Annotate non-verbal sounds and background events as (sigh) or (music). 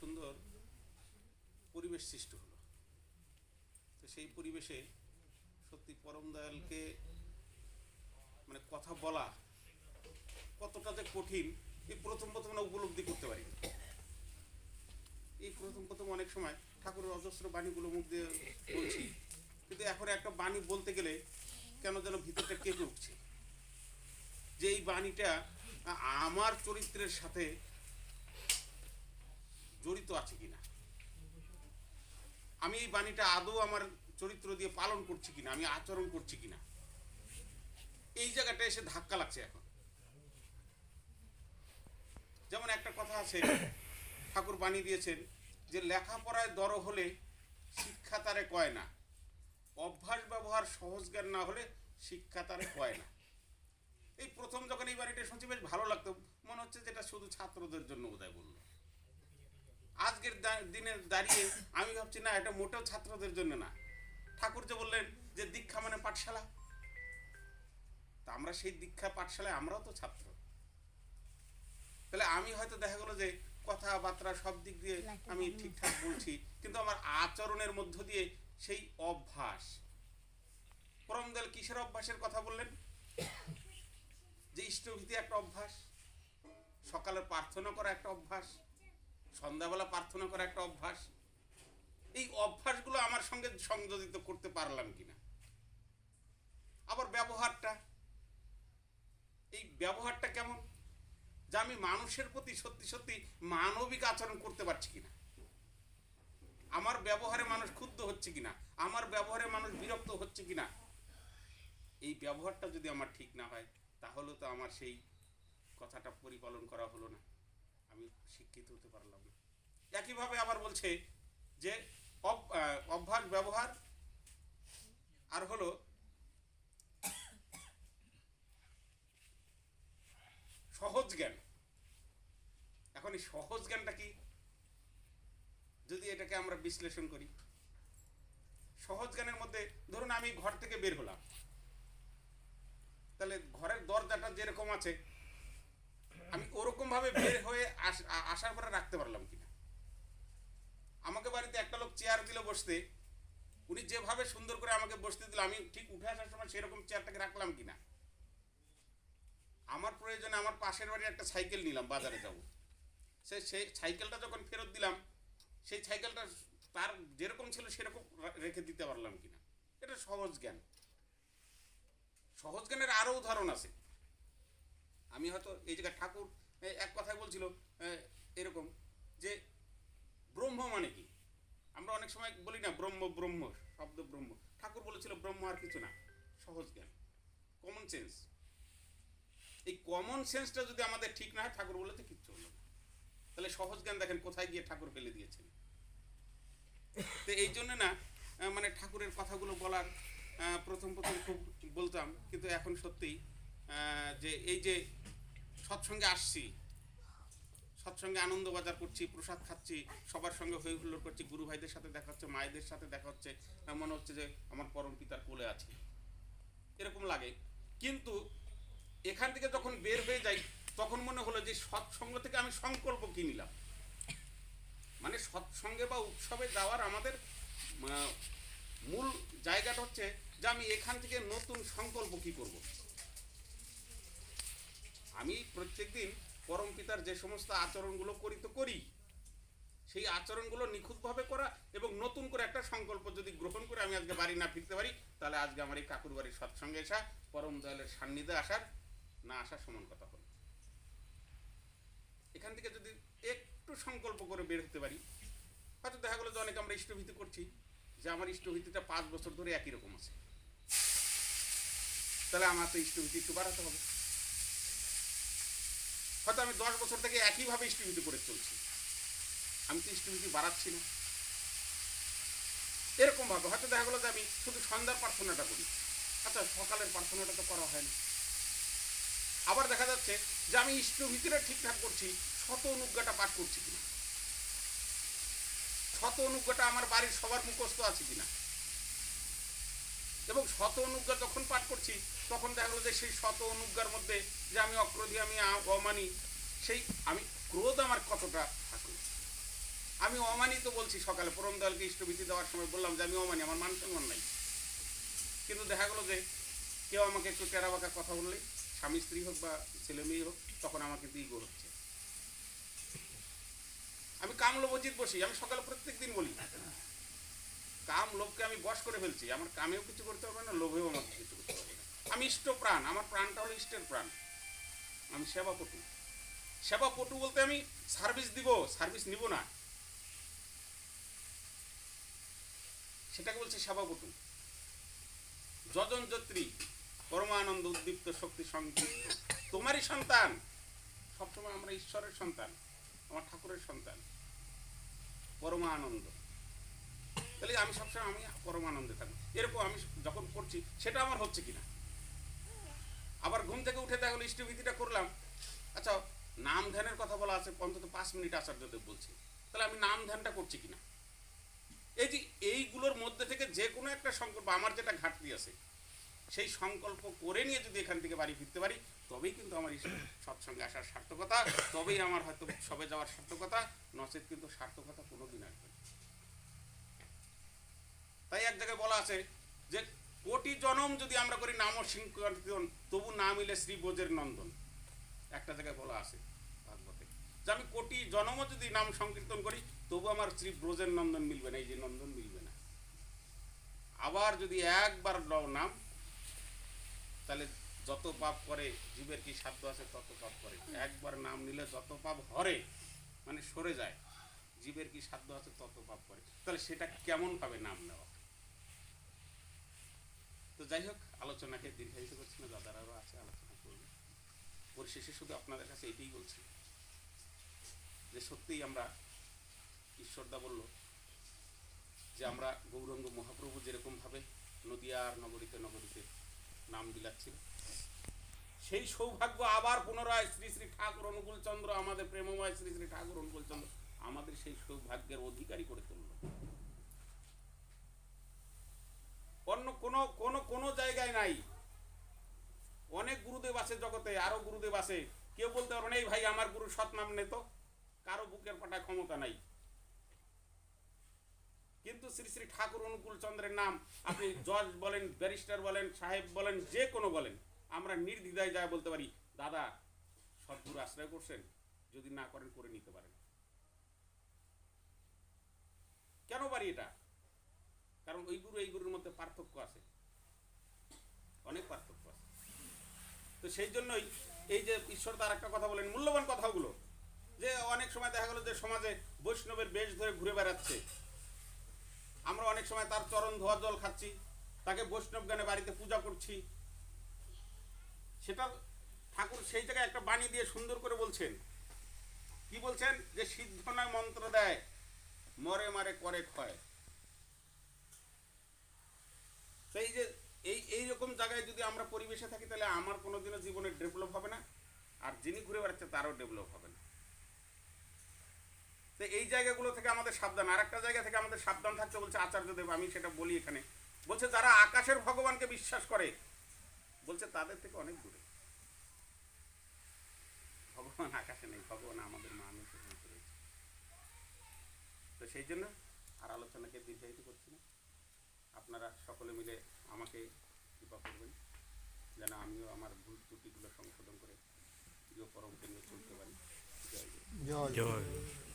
সুন্দর পরিবেশ সৃষ্টি হলো। তো সেই পরিবেশে সত্যি পরম দয়ালকে মানে কথা বলা কতটা যে কঠিন, এই প্রথম প্রথম না উপলব্ধি করতে পারি এই প্রথম প্রথম অনেক সময় ঠাকুরের অজস্র বাণীগুলো মুখ দিয়ে বলছি, কিন্তু এখন একটা বাণী বলতে গেলে কেন যেন ভিতরটা কেঁপে উঠছে? যে এই বাণীটা আমার চরিত্রের সাথে জড়িত আছে কিনা? আমি এই বাণীটা আদৌ আমার চরিত্র দিয়ে পালন করছি কিনা? আমি আচরণ করছি কিনা? এই জায়গাটা এসে ধাক্কা লাগছে এখন। যেমন একটা কথা আছে, ঠাকুর বাণী দিয়েছেন যে লেখাপড়ায় দর হলে শিক্ষা তারে কয় না, অভ্যাস ব্যবহার সহজ জ্ঞান না হলে শিক্ষা তারে কয় না। এই প্রথম যখন এই বাড়িটা শুনছি, বেশ ভালো লাগতো। মনে হচ্ছে যেটা শুধু ছাত্রদের জন্য বোধহয় বলল। আজকের দিনে দাঁড়িয়ে আমি ভাবছি না এটা মোটেও ছাত্রদের জন্য না। ঠাকুর যে বললেন যে দীক্ষা মানে পাঠশালা। তা আমরা সেই দীক্ষা পাঠশালায় আমরাও তো ছাত্র। তাহলে আমি হয়তো দেখা গেলো যে কথাবার্তা সব দিক দিয়ে আমি ঠিকঠাক বলছি কিন্তু আমার আচরণের মধ্য দিয়ে সেই অভ্যাস। পরমদল কিসের অভ্যাসের কথা বললেন? যে ইষ্টভীতি একটা অভ্যাস সকালে প্রার্থনা করা একটা অভ্যাস সন্ধ্যাবেলা প্রার্থনা করা একটা অভ্যাস। এই অভ্যাসগুলো আমার সঙ্গে সংযোজিত করতে পারলাম কিনা? আবার ব্যবহারটা। এই ব্যবহারটা কেমন? যে আমি মানুষের প্রতি সত্যি সত্যি মানবিক আচরণ করতে পারছি কিনা? আমার ব্যবহারে মানুষ ক্ষুব্ধ হচ্ছে কিনা? আমার ব্যবহারে মানুষ বিরক্ত হচ্ছে কিনা? এই ব্যবহারটা যদি আমার ঠিক না হয়, তাহলে তো আমার সেই কথাটা পরিপালন করা হলো না। আমি শিক্ষিত হতে পারলাম না। একইভাবে আবার বলছে যে অভ- অভ্যাস, ব্যবহার আর হলো সহজ জ্ঞান। এখন এই সহজ জ্ঞানটা কি? যদি এটাকে আমরা বিশ্লেষণ করি, সহজ জ্ঞানের মধ্যে ধরুন আমি ঘর থেকে বের হলাম। তাহলে ঘরের দরজাটা যেরকম আছে আমি ওরকম ভাবে বের হয়ে আসার পরে রাখতে পারলাম কিনা। আমাকে বাড়িতে একটা লোক চেয়ার দিল বসতে। উনি যেভাবে সুন্দর করে আমাকে বসতে দিল, আমি ঠিক উঠে আসার সময় সেরকম চেয়ারটাকে রাখলাম কিনা। আমার প্রয়োজনে আমার পাশের বাড়ি একটা সাইকেল নিলাম, বাজারে যাব। সে সেই সাইকেলটা যখন ফেরত দিলাম, সেই সাইকেলটা তার যেরকম ছিল সেরকম রেখে দিতে পারলাম কিনা। এটা সহজ জ্ঞান। সহজ জ্ঞানের আরও উদাহরণ আছে। আমি হয়তো এই জায়গায় ঠাকুর এক কথায় বলছিল এরকম যে ব্রহ্ম মানে কি? আমরা অনেক সময় বলি না ব্রহ্ম ব্রহ্ম, শব্দ ব্রহ্ম। ঠাকুর বলেছিল ব্রহ্ম আর কিছু না, সহজ জ্ঞান কমন সেন্স এই কমন সেন্সটা যদি আমাদের ঠিক না হয়, ঠাকুর বলেছে কিচ্ছু হলো না। তাহলে সহজ জ্ঞান দেখেন কোথায় গিয়ে ঠাকুর ফেলে দিয়েছেন। তো এই জন্য না মানে ঠাকুরের কথাগুলো বলার প্রথম প্রথম খুব বলতাম, কিন্তু এখন সত্যি যে এই যে সৎসঙ্গে আসছি। সৎসঙ্গে আনন্দ বাজার করছি, প্রসাদ খাচ্ছি, সবার সঙ্গে হই হুল্লোড় করছি, গুরু ভাইদের সাথে দেখা হচ্ছে, মায়েদের সাথে দেখা হচ্ছে মনে হচ্ছে যে আমার পরম পিতার কোলে আছে। এরকম লাগে। কিন্তু এখান থেকে যখন বের হয়ে যাই, তখন মনে হলো যে সৎসঙ্গ থেকে আমি সংকল্প কি নিলাম? মানে সৎসঙ্গে বা উৎসবে যাওয়ার আমাদের মূল জায়গাটা হচ্ছে যে আমি এখান থেকে নতুন সংকল্প কি করব? আমি প্রত্যেকদিন পরম পিতার যে সমস্ত আচরণগুলো করি তো করি। সেই আচরণগুলো নিখুঁতভাবে করা এবং নতুন করে একটা সংকল্প যদি গ্রহণ করে আমি আজকে বাড়ি না ফিরতে পারি, তাহলে আজকে আমার এই কাকুর বাড়ির সৎসঙ্গে আসা পরম দয়ালের সান্নিধ্যে আসার, না আসার সমান কথা হলো এখান থেকে যদি একটু সংকল্প করে বের হতে পারি, হয়তো দেখা গেলো যে অনেক আমরা ইষ্টভীতি করছি, যে আমার ইষ্টভীতিটা পাঁচ বছর ধরে একই রকম আছে। তাহলে আমার তো ইষ্টভীতি একটু বাড়াতে হবে। হয়তো আমি দশ বছর থেকে একইভাবে ইষ্টভীতি করে চলছি। আমি তো ইষ্টভীতি বাড়াচ্ছি না। এরকম ভাবে হয়তো দেখা গেলো যে আমি শুধু সন্ধ্যার প্রার্থনাটা করি। আচ্ছা সকালের প্রার্থনাটা তো করা হয় না। আবার দেখা যাচ্ছে যে আমি ইষ্টভীতিটা ঠিকঠাক করছি, শত অনুজ্ঞাটা পাঠ করছি কিনা? শত অনুজ্ঞাটা আমার বাড়ির সবার মুখস্থ আছে কিনা? এবং শত অনুজ্ঞা যখন পাঠ করছি, তখন দেখা গেলো যে সেই শত অনুজ্ঞার মধ্যে যে আমি অক্রোধী, আমি অমানি, সেই আমি ক্রোধ আমার কতটা থাকল? আমি অমানি তো বলছি সকালে, পরম দলকে ইষ্টভীতি দেওয়ার সময় বললাম যে আমি অমানি, আমার মান সম্মান নাই। কিন্তু দেখা গেলো যে কেউ আমাকে একটু টেরা বাঁকা কথা বললে, স্বামী স্ত্রী হোক বা ছেলে মেয়ে হোক, তখন আমাকে দিগো হচ্ছে। আমি কাম লোভজিৎ বসি, আমি সকালে প্রত্যেক দিন বলি। কাম লোভকে আমি বশ করে ফেলছি। আমার কামেও কিছু করতে পারবে না, লোভেও আমাকে কিছু করতে পারবে না। আমি ইষ্ট প্রাণ, আমার প্রাণটা হলো ইষ্টের প্রাণ। আমি সেবাপটু। সেবাপটু বলতে আমি সার্ভিস দিব, সার্ভিস নিব না। সেটাকে বলছে সেবাপটু। যজন যত্রী, পরমানন্দ উদ্দীপ্ত শক্তি সংযুক্ত। তোমারই সন্তান। সবসময় আমরা ঈশ্বরের সন্তান, আমার ঠাকুরের সন্তান। পরমানন্দ। তাহলে আমি সবসময় আমি পরমানন্দে থাকব এরকম আমি যখন করছি, সেটা আমার হচ্ছে কিনা? আবার ঘুম থেকে উঠে দেখা গেলো ইষ্টভীতিটা করলাম। আচ্ছা নাম ধ্যানের কথা বলা আছে, অন্তত পাঁচ মিনিট আচার্যদেব বলছে। তাহলে আমি নাম ধ্যানটা করছি কিনা? এই যে এইগুলোর মধ্যে থেকে যে কোনো একটা সংকল্প, আমার যেটা ঘাটতি আছে, সেই সংকল্প করে নিয়ে যদি এখান থেকে বাড়ি ফিরতে পারি, তবেই কিন্তু আমার সৎসঙ্গে আসার সার্থকতা, তবেই আমার হয়তো সবে যাওয়ার সার্থকতা, নচেত কিন্তু সার্থকতা কোনোদিন আসবে না। তাই এক জায়গায় বলা আছে যে কোটি জনম যদি আমরা করি নাম সিংকীর্তন তবু না মিলে শ্রী বোজের নন্দন। একটা জায়গায় বলা আছে ভাগবতে যে আমি কোটি জনমও যদি নাম সংকীর্তন করি, তবু আমার শ্রী ব্রজের নন্দন মিলবে না, এই যে নন্দন মিলবে না। আবার যদি একবার লও নাম, তাহলে যত পাপ করে, জীবের কি সাধ্য আছে তত পাপ করে। একবার নাম নিলে যত পাপ হরে মানে সরে যায়, জীবের কি সাধ্য আছে তত পাপ করে। তাহলে সেটা কেমন ভাবে নাম নেওয়া? তো যাই হোক, আলোচনাকে দীর্ঘায়িত করছি না দাদারাও আছে আলোচনা করবে। পরিশেষে শুধু আপনাদের কাছে এটাই বলছি যে সত্যিই আমরা ঈশ্বরদা বলল যে আমরা গৌরঙ্গ মহাপ্রভু যেরকমভাবে নদিয়ার নগরীতে নগরীতে নাম বিলাচ্ছিল, সেই সৌভাগ্য আবার পুনরায় শ্রী শ্রী ঠাকুর অনুকূল চন্দ্র, আমাদের প্রেমময় শ্রী শ্রী ঠাকুর অনুকূল চন্দ্র, আমাদের সেই সৌভাগ্যের অধিকারী করে তুলল। কোনো কোনো কোনো জায়গায় নাই। অনেক গুরুদেব আছে জগতে আরও গুরুদেব আছে। কেউ বলতে পারবে না এই ভাই আমার গুরু সৎ নাম নে তো। কারও বুকের পাটায় ক্ষমতা নাই। কিন্তু শ্রী শ্রী ঠাকুর অনুকূল চন্দ্রের নাম আপনি (laughs) জজ বলেন ব্যারিস্টার বলেন সাহেব বলেন যে কোনো বলেন আমরা নির্দ্বিধায় যায় বলতে পারি। দাদা সদ্গুরু আশ্রয় করছেন যদি না করেন করে নিতে পারেন। কেন পারি এটা? কারণ ওই গুরু, এই গুরুর মধ্যে পার্থক্য আছে। অনেক পার্থক্য আছে। তো সেই জন্যই এই যে ঈশ্বর তার একটা কথা বলেন, মূল্যবান কথাগুলো। যে অনেক সময় দেখা গেলো যে সমাজে বৈষ্ণবের বেশ ধরে ঘুরে বেড়াচ্ছে। আমরা অনেক সময় তার চরণ ধোয়া জল খাচ্ছি, তাকে বৈষ্ণব গানে বাড়িতে পূজা করছি। সেটা ঠাকুর সেই জায়গায় একটা বাণী দিয়ে সুন্দর করে বলছেন। কি বলছেন? যে সিদ্ধ নয়, মন্ত্র দেয়। মরে মারে করে ক্ষয়। সেই যে এই এই রকম জায়গায় যদি আমরা পরিবেশে থাকি, তাহলে আমার কোনোদিনও জীবনে ডেভেলপ হবে না। আর যিনি ঘুরে বেড়াচ্ছে, তারও ডেভেলপ হবে না। তো এই জায়গাগুলো থেকে আমাদের সাবধান। আর একটা জায়গা থেকে আমাদের সাবধান থাকতে বলছে আচার্যদেব আমি সেটা বলি এখানে। বলছে, যারা আকাশের ভগবানকে বিশ্বাস করে, বলছে, তাদের থেকে অনেক দূরে। ভগবান আকাশে নেই, ভগবান আমাদের রয়েছে তো সেই জন্য আর আলোচনাকে দীর্ঘায়িত করছি না। আপনারা সকলে মিলে আমাকে কৃপা করবেন যেন আমিও আমার ভুল ত্রুটিগুলো সংশোধন করে প্রিয় পরমকে নিয়ে চলতে পারি। জয় জয়। জয়।